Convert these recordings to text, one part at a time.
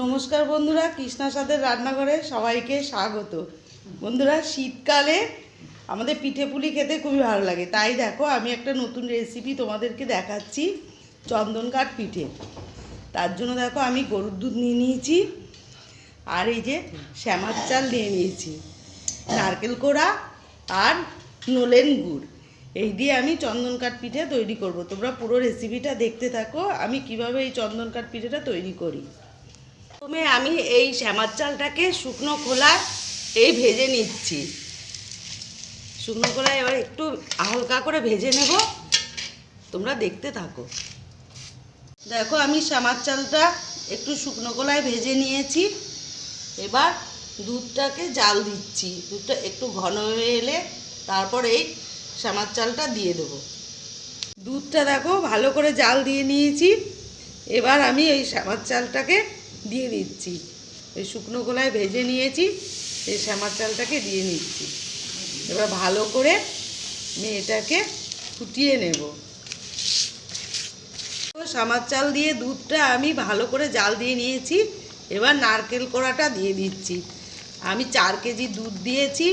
নমস্কার বন্ধুরা, কৃষ্ণা সাদের রান্নাঘরে সবাইকে স্বাগত। বন্ধুরা, শীতকালে আমাদের পিঠে পুলি খেতে খুবই ভালো লাগে। তাই দেখো, আমি একটা নতুন রেসিপি তোমাদেরকে দেখাচ্ছি চন্দন কাঠ পিঠে। তার জন্য দেখো, আমি গরুর দুধ নিয়ে নিয়েছি, আর এই যে শ্যামার চাল নিয়ে নিয়েছি। নারকেল কোড়া আর নলেন গুড়। এই দিয়ে আমি চন্দন কাঠ পিঠে তৈরি করব। তোমরা পুরো রেসিপিটা দেখতে থাকো, আমি কীভাবে এই চন্দন কাঠ পিঠেটা তৈরি করি। প্রথমে আমি এই শ্যামার চালটাকে শুকনো খোলায় এই ভেজে নিচ্ছি। শুকনো খোলায় এবার একটু হালকা করে ভেজে নেব। তোমরা দেখতে থাকো। দেখো, আমি শ্যামার চালটা একটু শুকনো কলায় ভেজে নিয়েছি। এবার দুধটাকে জাল দিচ্ছি। দুধটা একটু ঘন হয়ে এলে তারপর এই শ্যামার চালটা দিয়ে দেবো। দুধটা দেখো, ভালো করে জাল দিয়ে নিয়েছি। এবার আমি এই শ্যামার চালটাকে দিয়ে দিচ্ছি। এই শুকনো কলায় ভেজে নিয়েছি, এই শ্যামার চালটাকে দিয়ে নিচ্ছি। এবার ভালো করে আমি এটাকে ফুটিয়ে নেব। শ্যামার চাল দিয়ে দুধটা আমি ভালো করে জাল দিয়ে নিয়েছি, এবার নারকেল কোড়াটা দিয়ে দিচ্ছি। আমি চার কেজি দুধ দিয়েছি,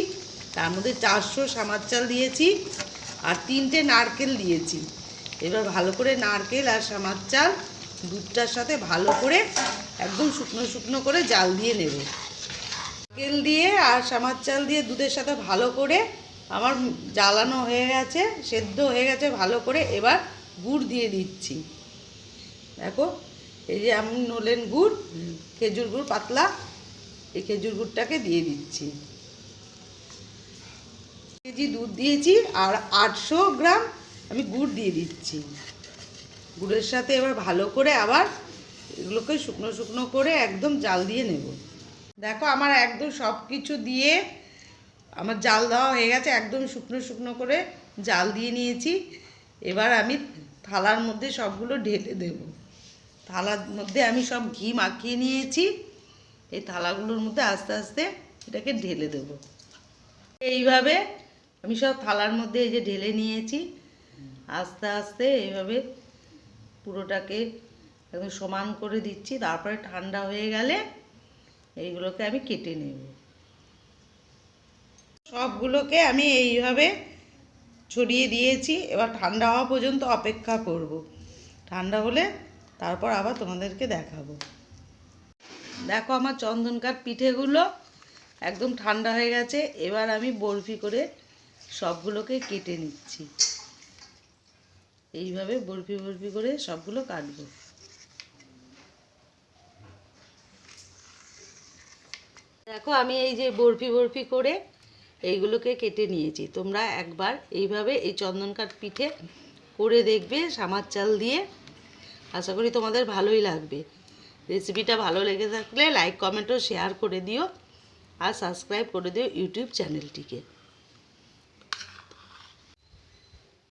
তার মধ্যে চারশো শ্যামার চাল দিয়েছি আর তিনটে নারকেল দিয়েছি। এবার ভালো করে নারকেল আর শ্যামার চাল দুধটার সাথে ভালো করে একদম শুকনো শুকনো করে জাল দিয়ে নেব। নারকেল দিয়ে আর সামার চাল দিয়ে দুধের সাথে ভালো করে আমার জ্বালানো হয়ে গেছে, সেদ্ধ হয়ে গেছে, ভালো করে এবার গুড় দিয়ে দিচ্ছি। দেখো, এই যে আমি নলেন গুড়, খেজুর গুড় পাতলা, এই খেজুর গুড়টাকে দিয়ে দিচ্ছি। কেজি দুধ দিয়েছি আর আটশো গ্রাম আমি গুড় দিয়ে দিচ্ছি। গুড়ের সাথে এবার ভালো করে আবার এগুলোকে শুকনো শুকনো করে একদম জাল দিয়ে নেব। দেখো আমার একদম সব কিছু দিয়ে আমার জাল দেওয়া হয়ে গেছে, একদম শুকনো শুকনো করে জাল দিয়ে নিয়েছি। এবার আমি থালার মধ্যে সবগুলো ঢেলে দেব। থালার মধ্যে আমি সব ঘি মাখিয়ে নিয়েছি। এই থালাগুলোর মধ্যে আস্তে আস্তে এটাকে ঢেলে দেব। এইভাবে আমি সব থালার মধ্যে এই যে ঢেলে নিয়েছি। আস্তে আস্তে এইভাবে পুরোটাকে একদম সমান করে দিচ্ছি, তারপরে ঠান্ডা হয়ে গেলে এইগুলোকে আমি কেটে নেব। সবগুলোকে আমি এইভাবে ছড়িয়ে দিয়েছি, এবার ঠান্ডা হওয়া পর্যন্ত অপেক্ষা করব। ঠান্ডা হলে তারপর আবার তোমাদেরকে দেখাবো। দেখো আমার চন্দনকার পিঠেগুলো একদম ঠান্ডা হয়ে গেছে, এবার আমি বরফি করে সবগুলোকে কেটে নিচ্ছি। এইভাবে বরফি বরফি করে সবগুলো কাটবো। দেখো আমি এই যে বরফি বরফি করে এইগুলোকে কেটে নিয়েছি। তোমরা একবার এইভাবে এই চন্দন কাঠ পিঠে করে দেখবে সামার চাল দিয়ে। আশা করি তোমাদের ভালোই লাগবে। রেসিপিটা ভালো লেগে থাকলে লাইক, কমেন্ট ও শেয়ার করে দিও। আর সাবস্ক্রাইব করে দিও ইউটিউব চ্যানেলটিকে।